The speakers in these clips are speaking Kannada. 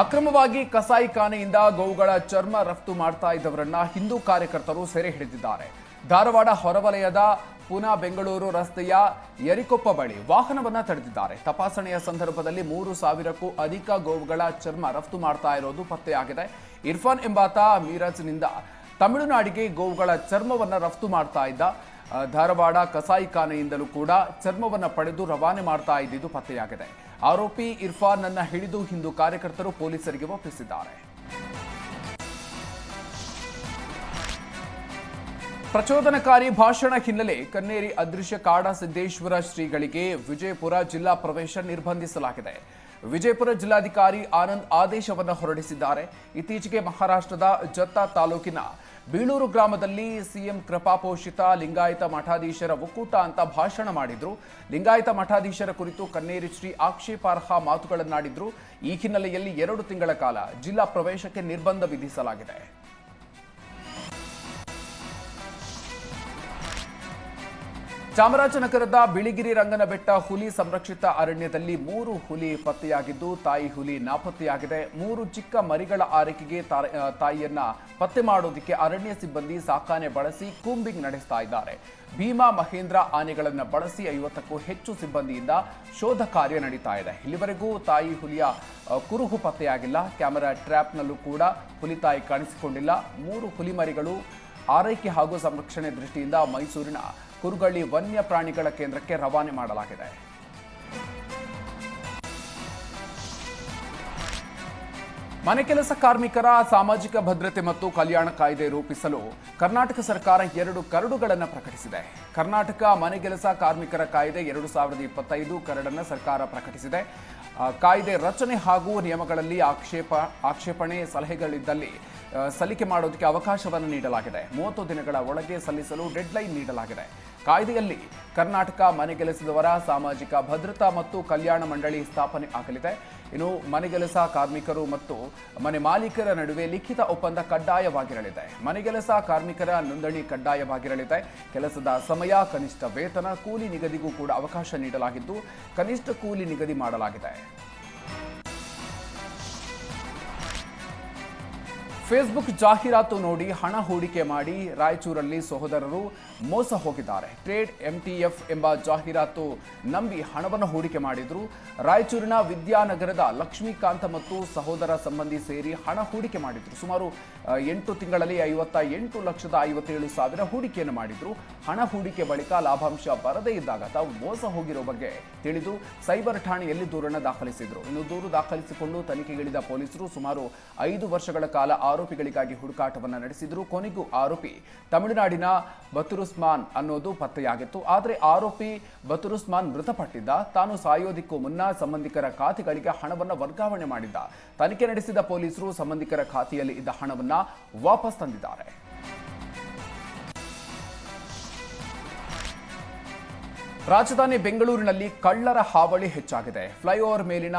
ಅಕ್ರಮವಾಗಿ ಕಸಾಯಿಖಾನೆಯಿಂದ ಗೋವುಗಳ ಚರ್ಮ ರಫ್ತು ಮಾಡ್ತಾ ಇದ್ದವರನ್ನ ಹಿಂದೂ ಕಾರ್ಯಕರ್ತರು ಸೆರೆ ಹಿಡಿದಿದ್ದಾರೆ. ಧಾರವಾಡ ಹೊರವಲಯದ ಪುನಾ ಬೆಂಗಳೂರು ರಸ್ತೆಯ ಯರಿಕೊಪ್ಪ ಬಳಿ ವಾಹನವನ್ನ ತಡೆದಿದ್ದಾರೆ. ತಪಾಸಣೆಯ ಸಂದರ್ಭದಲ್ಲಿ ಮೂರು ಸಾವಿರಕ್ಕೂ ಅಧಿಕ ಗೋವುಗಳ ಚರ್ಮ ರಫ್ತು ಮಾಡ್ತಾ ಇರೋದು ಪತ್ತೆಯಾಗಿದೆ. ಇರ್ಫಾನ್ ಎಂಬಾತ ಮೀರಜ್ನಿಂದ ತಮಿಳುನಾಡಿಗೆ ಗೋವುಗಳ ಚರ್ಮವನ್ನ ರಫ್ತು ಮಾಡ್ತಾ ಇದ್ದ ಧಾರವಾಡ ಕಸಾಯಿಖಾನೆಯಿಂದಲೂ ಕೂಡ ಚರ್ಮವನ್ನು ಪಡೆದು ರವಾನೆ ಮಾಡ್ತಾ ಇದ್ದಿದ್ದು ಪತ್ತೆಯಾಗಿದೆ. ಆರೋಪಿ ಇರ್ಫಾನ್ ಅನ್ನ ಹಿಡಿದು ಹಿಂದೂ ಕಾರ್ಯಕರ್ತರು ಪೊಲೀಸರಿಗೆ ಒಪ್ಪಿಸಿದ್ದಾರೆ. ಪ್ರಚೋದನಕಾರಿ ಭಾಷಣ ಹಿನ್ನೆಲೆ ಕನ್ನೇರಿ ಅದೃಶ್ಯ ಕಾಡ ಸಿದ್ದೇಶ್ವರ ಶ್ರೀಗಳಿಗೆ ವಿಜಯಪುರ ಜಿಲ್ಲಾ ಪ್ರವೇಶ ನಿರ್ಬಂಧಿಸಲಾಗಿದೆ. ವಿಜಯಪುರ ಜಿಲ್ಲಾಧಿಕಾರಿ ಆನಂದ್ ಆದೇಶವನ್ನು ಹೊರಡಿಸಿದ್ದಾರೆ. ಇತ್ತೀಚೆಗೆ ಮಹಾರಾಷ್ಟ್ರದ ಜತ್ತ ತಾಲೂಕಿನ ಬೀಳೂರು ಗ್ರಾಮದಲ್ಲಿ ಸಿಎಂ ಕೃಪಾಪೋಷಿತ ಲಿಂಗಾಯತ ಮಠಾಧೀಶರ ಒಕ್ಕೂಟ ಅಂತ ಭಾಷಣ ಮಾಡಿದ್ರು. ಲಿಂಗಾಯತ ಮಠಾಧೀಶರ ಕುರಿತು ಕನ್ನೇರಿ ಶ್ರೀ ಆಕ್ಷೇಪಾರ್ಹ ಮಾತುಗಳನ್ನಾಡಿದ್ರು. ಈ ಹಿನ್ನೆಲೆಯಲ್ಲಿ ಎರಡು ತಿಂಗಳ ಕಾಲ ಜಿಲ್ಲಾ ಪ್ರವೇಶಕ್ಕೆ ನಿರ್ಬಂಧ ವಿಧಿಸಲಾಗಿದೆ. ಚಾಮರಾಜನಗರದ ಬಿಳಿಗಿರಿ ರಂಗನ ಬೆಟ್ಟ ಹುಲಿ ಸಂರಕ್ಷಿತ ಅರಣ್ಯದಲ್ಲಿ ಮೂರು ಹುಲಿ ಪತ್ತೆಯಾಗಿದ್ದು, ತಾಯಿ ಹುಲಿ ನಾಪತ್ತೆಯಾಗಿದೆ. ಮೂರು ಚಿಕ್ಕ ಮರಿಗಳ ಆರೈಕೆಗೆ ತಾಯಿಯನ್ನ ಪತ್ತೆ ಮಾಡೋದಕ್ಕೆ ಅರಣ್ಯ ಸಿಬ್ಬಂದಿ ಸಾಕಾನೆ ಬಳಸಿ ಕೂಂಬಿಂಗ್ ನಡೆಸ್ತಾ ಇದ್ದಾರೆ. ಭೀಮಾ ಮಹೇಂದ್ರ ಆನೆಗಳನ್ನು ಬಳಸಿ ಐವತ್ತಕ್ಕೂ ಹೆಚ್ಚು ಸಿಬ್ಬಂದಿಯಿಂದ ಶೋಧ ಕಾರ್ಯ ನಡೀತಾ ಇದೆ. ಇಲ್ಲಿವರೆಗೂ ತಾಯಿ ಹುಲಿಯ ಕುರುಹು ಪತ್ತೆಯಾಗಿಲ್ಲ. ಕ್ಯಾಮೆರಾ ಟ್ರ್ಯಾಪ್ನಲ್ಲೂ ಕೂಡ ಹುಲಿ ತಾಯಿ ಕಾಣಿಸಿಕೊಂಡಿಲ್ಲ. ಮೂರು ಹುಲಿ ಮರಿಗಳು ಆರೈಕೆ ಹಾಗೂ ಸಂರಕ್ಷಣೆ ದೃಷ್ಟಿಯಿಂದ ಮೈಸೂರಿನ ಕುರುಗಳ್ಳಿ ವನ್ಯ ಪ್ರಾಣಿಗಳ ಕೇಂದ್ರಕ್ಕೆ ರವಾನೆ ಮಾಡಲಾಗಿದೆ. ಮನೆ ಕೆಲಸ ಕಾರ್ಮಿಕರ ಸಾಮಾಜಿಕ ಭದ್ರತೆ ಮತ್ತು ಕಲ್ಯಾಣ ಕಾಯ್ದೆ ರೂಪಿಸಲು ಕರ್ನಾಟಕ ಸರ್ಕಾರ ಎರಡು ಕರಡುಗಳನ್ನು ಪ್ರಕಟಿಸಿದೆ. ಕರ್ನಾಟಕ ಮನೆಗೆಲಸ ಕಾರ್ಮಿಕರ ಕಾಯ್ದೆ ಎರಡು ಸಾವಿರದ ಇಪ್ಪತ್ತೈದು ಕರಡನ್ನು ಸರ್ಕಾರ ಪ್ರಕಟಿಸಿದೆ. ಕಾಯ್ದೆ ರಚನೆ ಹಾಗೂ ನಿಯಮಗಳಲ್ಲಿ ಆಕ್ಷೇಪ, ಆಕ್ಷೇಪಣೆ ಸಲಹೆಗಳಿದ್ದಲ್ಲಿ ಸಲ್ಲಿಕೆ ಮಾಡೋದಕ್ಕೆ ಅವಕಾಶವನ್ನು ನೀಡಲಾಗಿದೆ. ಮೂವತ್ತು ದಿನಗಳ ಒಳಗೆ ಸಲ್ಲಿಸಲು ಡೆಡ್ಲೈನ್ ನೀಡಲಾಗಿದೆ. ಕಾಯ್ದೆಯಲ್ಲಿ ಕರ್ನಾಟಕ ಮನೆಗೆಲಸದವರ ಸಾಮಾಜಿಕ ಭದ್ರತಾ ಮತ್ತು ಕಲ್ಯಾಣ ಮಂಡಳಿ ಸ್ಥಾಪನೆ ಆಗಲಿದೆ. ಇನ್ನು ಮನೆಗೆಲಸ ಕಾರ್ಮಿಕರು ಮತ್ತು ಮನೆ ಮಾಲೀಕರ ನಡುವೆ ಲಿಖಿತ ಒಪ್ಪಂದ ಕಡ್ಡಾಯವಾಗಿರಲಿದೆ. ಮನೆಗೆಲಸ ಕಾರ್ಮಿಕರ ನೋಂದಣಿ ಕಡ್ಡಾಯವಾಗಿರಲಿದೆ. ಕೆಲಸದ ಸಮಯ, ಕನಿಷ್ಠ ವೇತನ, ಕೂಲಿ ನಿಗದಿಗೂ ಕೂಡ ಅವಕಾಶ ನೀಡಲಾಗಿದ್ದು, ಕನಿಷ್ಠ ಕೂಲಿ ನಿಗದಿ ಮಾಡಲಾಗಿದೆ. ಫೇಸ್ಬುಕ್ ಜಾಹೀರಾತು ನೋಡಿ ಹಣ ಹೂಡಿಕೆ ಮಾಡಿ ರಾಯಚೂರಲ್ಲಿ ಸಹೋದರರು ಮೋಸ ಹೋಗಿದ್ದಾರೆ. ಟ್ರೇಡ್ ಎಂಟಿಎಫ್ ಎಂಬ ಜಾಹೀರಾತು ನಂಬಿ ಹಣವನ್ನು ಹೂಡಿಕೆ ಮಾಡಿದ್ರು. ರಾಯಚೂರಿನ ವಿದ್ಯಾನಗರದ ಲಕ್ಷ್ಮೀಕಾಂತ ಮತ್ತು ಸಹೋದರ ಸಂಬಂಧಿ ಸೇರಿ ಹಣ ಹೂಡಿಕೆ ಮಾಡಿದ್ರು. ಸುಮಾರು ಎಂಟು ತಿಂಗಳಲ್ಲಿ ಐವತ್ತ ಎಂಟು ಲಕ್ಷದ ಐವತ್ತೇಳು ಸಾವಿರ ಹೂಡಿಕೆಯನ್ನು ಮಾಡಿದ್ರು. ಹಣ ಹೂಡಿಕೆ ಬಳಿಕ ಲಾಭಾಂಶ ಬರದೇ ಇದ್ದಾಗ ತಾವು ಮೋಸ ಹೋಗಿರೋ ಬಗ್ಗೆ ತಿಳಿದು ಸೈಬರ್ ಠಾಣೆಯಲ್ಲಿ ದೂರನ್ನು ದಾಖಲಿಸಿದ್ರು. ಇನ್ನು ದೂರು ದಾಖಲಿಸಿಕೊಂಡು ತನಿಖೆಗಿಳಿದ ಪೊಲೀಸರು ಸುಮಾರು ಐದು ವರ್ಷಗಳ ಕಾಲ ಆರೋಪಿಗಳಿಗಾಗಿ ಹುಡುಕಾಟವನ್ನು ನಡೆಸಿದ್ರು. ಕೊನೆಗೂ ಆರೋಪಿ ತಮಿಳುನಾಡಿನ ಬತುರುಸ್ಮಾನ್ ಅನ್ನೋದು ಪತ್ತೆಯಾಗಿತ್ತು. ಆದರೆ ಆರೋಪಿ ಬತುರುಸ್ಮಾನ್ ಮೃತಪಟ್ಟಿದ್ದ. ತಾನು ಸಾಯೋದಿಕ್ಕೂ ಮುನ್ನ ಸಂಬಂಧಿಕರ ಖಾತೆಗಳಿಗೆ ಹಣವನ್ನು ವರ್ಗಾವಣೆ ಮಾಡಿದ್ದ. ತನಿಖೆ ನಡೆಸಿದ ಪೊಲೀಸರು ಸಂಬಂಧಿಕರ ಖಾತೆಯಲ್ಲಿ ಇದ್ದ ಹಣವನ್ನು ವಾಪಸ್ ತಂದಿದ್ದಾರೆ. ರಾಜಧಾನಿ ಬೆಂಗಳೂರಿನಲ್ಲಿ ಕಳ್ಳರ ಹಾವಳಿ ಹೆಚ್ಚಾಗಿದೆ. ಫ್ಲೈಓವರ್ ಮೇಲಿನ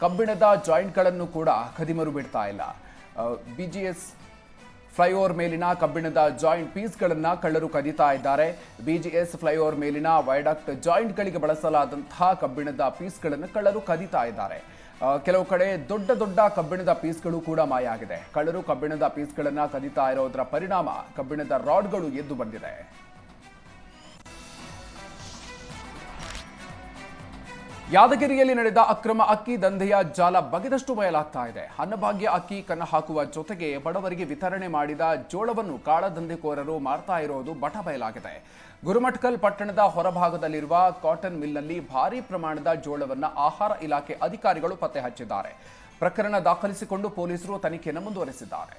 ಕಬ್ಬಿಣದ ಜಾಯಿಂಟ್ಗಳನ್ನು ಕೂಡ ಕದಿಮರು ಬಿಡ್ತಾ ಇಲ್ಲ. ಬಿಜಿಎಸ್ ಫ್ಲೈಓವರ್ ಮೇಲಿನ ಕಬ್ಬಿಣದ ಜಾಯಿಂಟ್ ಪೀಸ್ಗಳನ್ನು ಕಳ್ಳರು ಕದೀತಾ ಇದ್ದಾರೆ. ಬಿಜಿಎಸ್ ಫ್ಲೈಓವರ್ ಮೇಲಿನ ವೈಡಕ್ಟ್ ಜಾಯಿಂಟ್ಗಳಿಗೆ ಬಳಸಲಾದಂತಹ ಕಬ್ಬಿಣದ ಪೀಸ್ಗಳನ್ನು ಕಳ್ಳರು ಕದೀತಾ ಇದ್ದಾರೆ. ಕೆಲವು ಕಡೆ ದೊಡ್ಡ ದೊಡ್ಡ ಕಬ್ಬಿಣದ ಪೀಸ್ಗಳು ಕೂಡ ಮಾಯ ಕಳ್ಳರು ಕಬ್ಬಿಣದ ಪೀಸ್ಗಳನ್ನು ಕದೀತಾ ಇರೋದರ ಪರಿಣಾಮ ಕಬ್ಬಿಣದ ರಾಡ್ಗಳು ಎದ್ದು ಬಂದಿದೆ. ಯಾದಗಿರಿಯಲ್ಲಿ ನಡೆದ ಅಕ್ರಮ ಅಕ್ಕಿ ದಂಧೆಯ ಜಾಲ ಬಗೆದಷ್ಟು ಬಯಲಾಗ್ತಾ ಇದೆ. ಅನ್ನಭಾಗ್ಯ ಅಕ್ಕಿ ಕನ್ನ ಹಾಕುವ ಜೊತೆಗೆ ಬಡವರಿಗೆ ವಿತರಣೆ ಮಾಡಿದ ಜೋಳವನ್ನು ಕಾಳದಂಧೆಕೋರರು ಮಾರ್ತಾ ಇರೋದು ಬಟ ಬಯಲಾಗಿದೆ. ಗುರುಮಠಕಲ್ ಪಟ್ಟಣದ ಹೊರಭಾಗದಲ್ಲಿರುವ ಕಾಟನ್ ಮಿಲ್ನಲ್ಲಿ ಭಾರೀ ಪ್ರಮಾಣದ ಜೋಳವನ್ನು ಆಹಾರ ಇಲಾಖೆ ಅಧಿಕಾರಿಗಳು ಪತ್ತೆ ಹಚ್ಚಿದ್ದಾರೆ. ಪ್ರಕರಣ ದಾಖಲಿಸಿಕೊಂಡು ಪೊಲೀಸರು ತನಿಖೆಯನ್ನು ಮುಂದುವರೆಸಿದ್ದಾರೆ.